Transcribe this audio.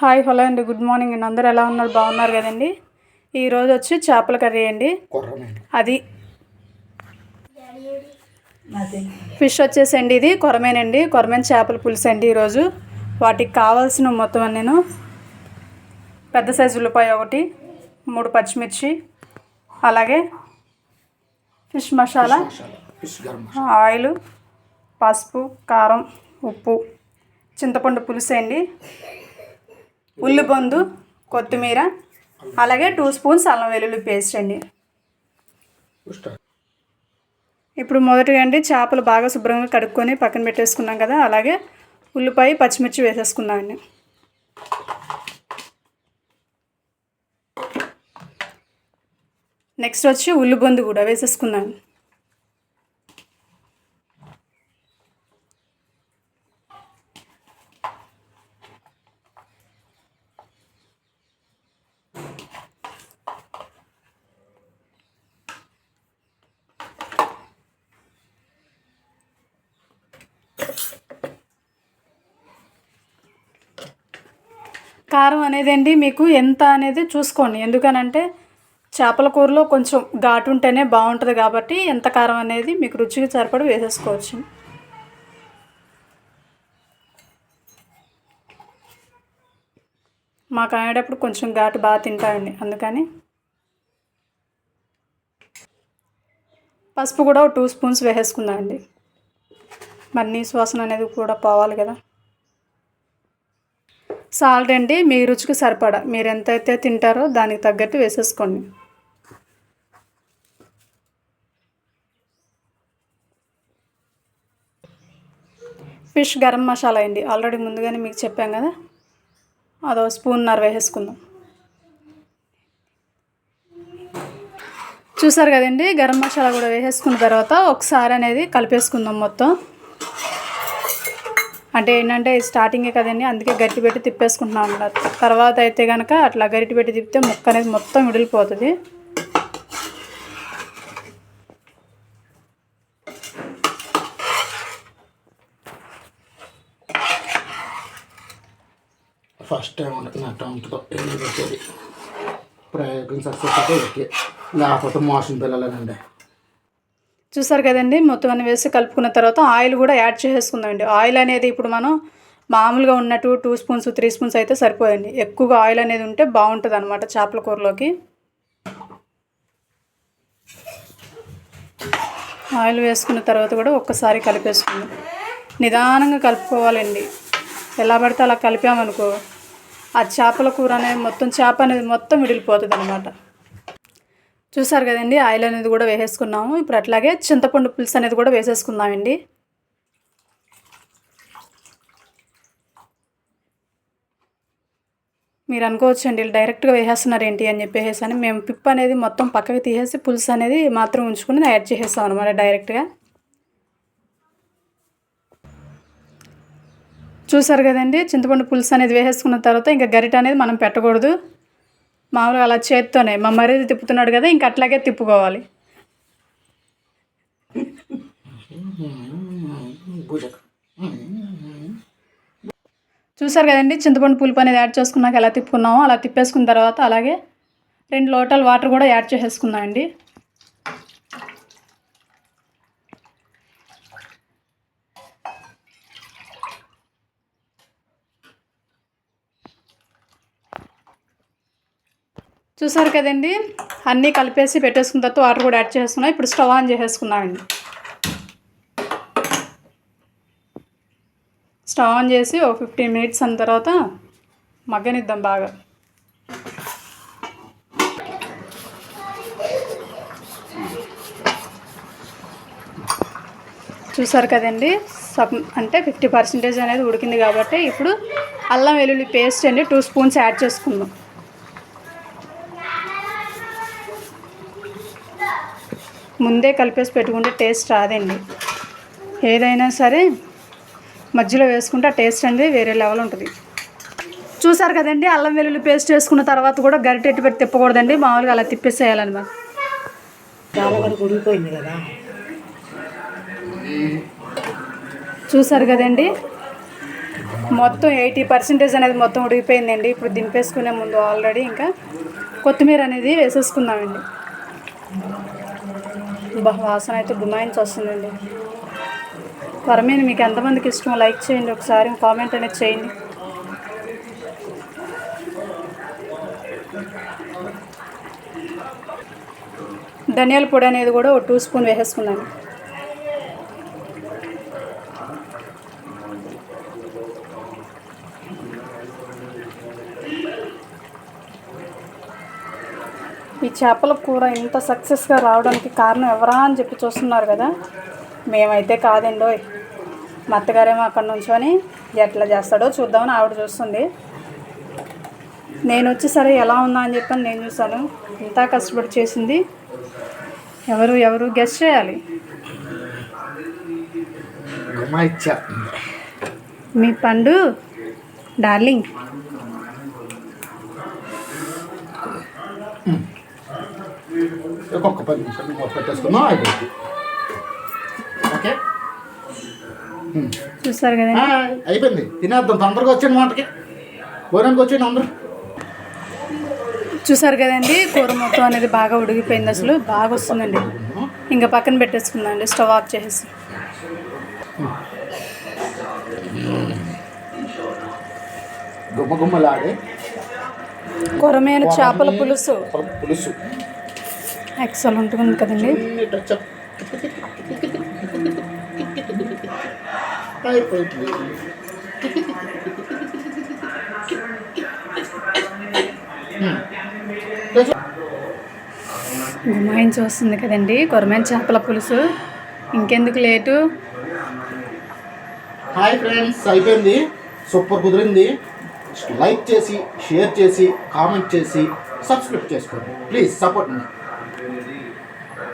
Hi hello అండి. Good morning అండి. అందరూ ఎలా ఉన్నారు? బాగున్నారు కదండి. ఈరోజు వచ్చి చేపల కర్రీ అండి. అది ఫిష్ వచ్చేసండి ఇది. కొరమేనండి. కొరమేన చేపల పులుసు అండి ఈరోజు. వాటికి కావాల్సిన మొత్తం నేను పెద్ద సైజు ఉల్లిపాయ ఒకటి మూడు పచ్చిమిర్చి అలాగే ఫిష్ మసాలా ఆయిల్ పసుపు కారం ఉప్పు చింతపండు పులుసు అండి ఉల్లిపొందు కొత్తిమీర అలాగే టూ స్పూన్స్ అల్లం వెల్లుల్లి పేస్ట్ అండి. ఇప్పుడు మొదటిగా అండి చేపలు బాగా శుభ్రంగా కడుక్కొని పక్కన పెట్టేసుకున్నాం కదా అలాగే ఉల్లిపాయ పచ్చిమిర్చి వేసేసుకున్నామండి నెక్స్ట్ వచ్చి ఉల్లిబొందు కూడా వేసేసుకున్నాను కారం అనేది అండి మీకు ఎంత అనేది చూసుకోండి. ఎందుకనంటే చేపల కూరలో కొంచెం ఘాటు ఉంటేనే బాగుంటుంది కాబట్టి ఎంత కారం అనేది మీకు రుచికి సరిపడి వేసేసుకోవచ్చు. మాకు అనేటప్పుడు కొంచెం ఘాటు బాగా తింటామండి అందుకని పసుపు కూడా టూ స్పూన్స్ వేసేసుకుందామండి. మరి నీ సువాసన అనేది కూడా పోవాలి కదా. సాల్ట్ అండి మీ రుచికి సరిపడా. మీరు ఎంతైతే తింటారో దానికి తగ్గట్టు వేసేసుకోండి. ఫిష్ గరం మసాలా అండి. ఆల్రెడీ ముందుగానే మీకు చెప్పాం కదా. అదో స్పూన్నర వేసేసుకుందాం. చూసారు కదండి గరం మసాలా కూడా వేసేసుకున్న తర్వాత ఒకసారి అనేది కలిపేసుకుందాం మొత్తం. అంటే ఏంటంటే స్టార్టింగే కదండి అందుకే గట్టి పెట్టి తిప్పేసుకుంటున్నాం అన్నారు తర్వాత అయితే కనుక అట్లా గరిటి పెట్టి తిప్పితే ముక్క అనేది మొత్తం విడిలిపోతుంది. ఫస్ట్ టైం ఉంటుంది నా టౌన్తో ప్రయోగం సక్సెస్ అయితే ఓకే. లేకపోతే మోషన్ పిల్లలేనండి. చూసారు కదండి మొత్తం అన్ని వేసి కలుపుకున్న తర్వాత ఆయిల్ కూడా యాడ్ చేసేసుకుందామండి. ఆయిల్ అనేది ఇప్పుడు మనం మామూలుగా ఉన్నట్టు టూ స్పూన్స్ త్రీ స్పూన్స్ అయితే సరిపోయండి. ఎక్కువగా ఆయిల్ అనేది ఉంటే బాగుంటుంది అనమాట చేపల కూరలోకి. ఆయిల్ వేసుకున్న తర్వాత కూడా ఒక్కసారి కలిపేసుకుందాం. నిదానంగా కలుపుకోవాలండి. ఎలా పడితే అలా కలిపామనుకో ఆ చేపల కూర అనేది మొత్తం చేప అనేది మొత్తం విడిలిపోతుంది అనమాట చూసారు కదండి ఆయిల్ అనేది కూడా వేసేసుకున్నాము. ఇప్పుడు అట్లాగే చింతపండు పులుసు అనేది కూడా వేసేసుకుందామండి. మీరు అనుకోవచ్చండి వీళ్ళు డైరెక్ట్గా వేసేస్తున్నారు ఏంటి అని చెప్పేసి అని. మేము పిప్ అనేది మొత్తం పక్కకి తీసేసి పులుసు అనేది మాత్రం ఉంచుకుని యాడ్ చేసేస్తాం అనమాట డైరెక్ట్గా. చూసారు కదండి చింతపండు పులుసు అనేది వేసేసుకున్న తర్వాత ఇంకా గరిట అనేది మనం పెట్టకూడదు. మామూలుగా అలా చేత్తోనే. మా మరిది తిప్పుతున్నాడు కదా ఇంక అట్లాగే తిప్పుకోవాలి. చూసారు కదండి చింతపండు పులుపు అనేది యాడ్ చేసుకున్నాక ఎలా తిప్పుకున్నామో అలా తిప్పేసుకున్న తర్వాత అలాగే రెండు లోటల్ వాటర్ కూడా యాడ్ చేసేసుకుందామండి. చూసారు కదండి? అన్నీ కలిపేసి పెట్టేసుకున్న తర్వాత వాటర్ కూడా యాడ్ చేసుకున్నాం ఇప్పుడు స్టవ్ ఆన్ చేసేసుకున్నామండి స్టవ్ ఆన్ చేసి ఒక ఫిఫ్టీన్ మినిట్స్ అన్న తర్వాత మగ్గనిద్దాం బాగా. చూసారు కదండి? సబ్ అంటే ఫిఫ్టీ పర్సెంటేజ్ అనేది ఉడికింది కాబట్టి ఇప్పుడు అల్లం వెల్లుల్లి పేస్ట్ అండి. టూ స్పూన్స్ యాడ్ చేసుకుందాం. ముందే కలిపేసి పెట్టుకుంటే టేస్ట్ రాదండి. ఏదైనా సరే మధ్యలో వేసుకుంటే ఆ టేస్ట్ అనేది వేరే లెవెల్ ఉంటుంది. చూసారు కదండి అల్లం వెల్లుల్లి పేస్ట్ వేసుకున్న తర్వాత కూడా గరిటెట్టు పెట్టి తిప్పకూడదండి మామూలుగా అలా తిప్పేసేయాలన్నమాట చాలా వరకు ఉడికిపోయింది కదా. చూసారు కదండి మొత్తం ఎయిటీ పర్సెంటేజ్ అనేది మొత్తం ఉడికిపోయిందండి. ఇప్పుడు దింపేసుకునే ముందు ఆల్రెడీ ఇంకా కొత్తిమీర అనేది వేసేసుకుందామండి. బా వాసన అయితే గుమాయించి వస్తుందండి. పరమేని మీకు ఎంతమందికి ఇష్టం లైక్ చేయండి ఒకసారి కామెంట్ అనేది చేయండి. ధనియాల పొడి అనేది కూడా ఒక టూ స్పూన్ వేసేసుకున్నాను. ఈ చేపల కూర ఇంత సక్సెస్గా రావడానికి కారణం ఎవరా అని చెప్పి చూస్తున్నారు కదా? మేమైతే కాదండోయ్ మా అత్తగారేమో అక్కడ నుంచొని ఎట్లా చేస్తాడో చూద్దామని ఆవిడ చూస్తుంది. నేను వచ్చి సరే ఎలా ఉందా అని చెప్పని నేను చూసాను ఇంత కష్టపడి చేసింది ఎవరు ఎవరు గెస్ట్ చేయాలి? మీ పండు డార్లింగ్. ఇంకొక పది నిమిషాలు మూత పెట్టేసుకుందాం అయిపోయింది ఓకే. చూస్తారు కదండి ఆ, అయిపోయింది. తినేద్దాం. తొందరగా వచ్చాను వంటకి. భోజనానికి వచ్చాను అందరూ. చూసారు కదండి కూర మొత్తం అనేది బాగా ఉడికిపోయింది అసలు. బాగా వస్తుందండి. ఇంకా పక్కన పెట్టేసుకుందాం అండి. స్టవ్ ఆఫ్ చేసేసి. గుమ్మ గుమ్మలాడే. కొరమేను చేపల పులుసు. పులుసు. ఎక్సల్ ఉంది కదండి. గుమాయించి వస్తుంది కదండి కొరమైన చేపల పులుసు. ఇంకెందుకు లేటు? హాయ్ ఫ్రెండ్స్ అయిపోయింది. సూపర్ కుదిరింది. లైక్ చేసి షేర్ చేసి కామెంట్ చేసి సబ్స్క్రైబ్ చేసుకోండి. Please support me